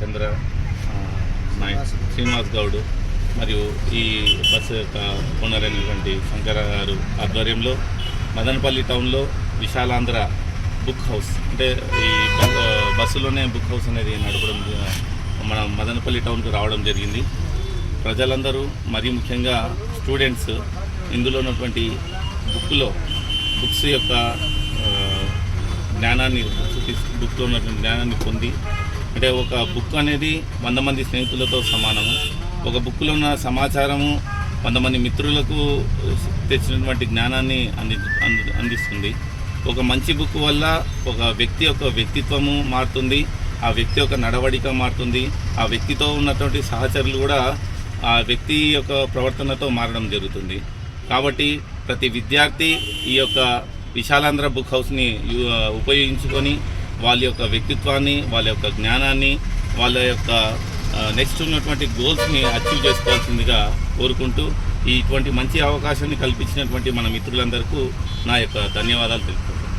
చంద్ర నాయక్ శ్రీనివాస్ గౌడ్ మరియు ఈ బస్సు యొక్క ఓనర్ అయినటువంటి శంకర గారు ఆధ్వర్యంలో మదనపల్లి టౌన్లో విశాలాంధ్ర బుక్ హౌస్ అంటే ఈ బస్సులోనే బుక్ హౌస్ అనేది నడపడం మన మదనపల్లి టౌన్కి రావడం జరిగింది. ప్రజలందరూ మరీ ముఖ్యంగా స్టూడెంట్స్ ఇందులో ఉన్నటువంటి బుక్లో బుక్స్ యొక్క జ్ఞానాన్ని బుక్స్ బుక్లో ఉన్నటువంటి జ్ఞానాన్ని పొంది అంటే ఒక బుక్ అనేది వంద మంది స్నేహితులతో సమానము. ఒక బుక్లో ఉన్న సమాచారము కొంతమంది మిత్రులకు తెచ్చినటువంటి జ్ఞానాన్ని అంది అంది- అందిస్తుంది. ఒక మంచి బుక్ వల్ల ఒక వ్యక్తి యొక్క వ్యక్తిత్వము మారుతుంది ఆ వ్యక్తి యొక్క నడవడిక మారుతుంది ఆ వ్యక్తితో ఉన్నటువంటి సహచరులు కూడా ఆ వ్యక్తి యొక్క ప్రవర్తనతో మారడం జరుగుతుంది. కాబట్టి ప్రతి విద్యార్థి ఈ యొక్క విశాలాంధ్ర బుక్ హౌస్ని ఉపయోగించుకొని వాళ్ళ యొక్క వ్యక్తిత్వాన్ని వాళ్ళ యొక్క జ్ఞానాన్ని వాళ్ళ యొక్క నెక్స్ట్ ఉన్నటువంటి గోల్స్ని అచీవ్ చేసుకోవాల్సిందిగా కోరుకుంటూ ఇటువంటి మంచి అవకాశాన్ని కల్పించినటువంటి మన మిత్రులందరికీ నా యొక్క ధన్యవాదాలు తెలుపుకుంటున్నాను.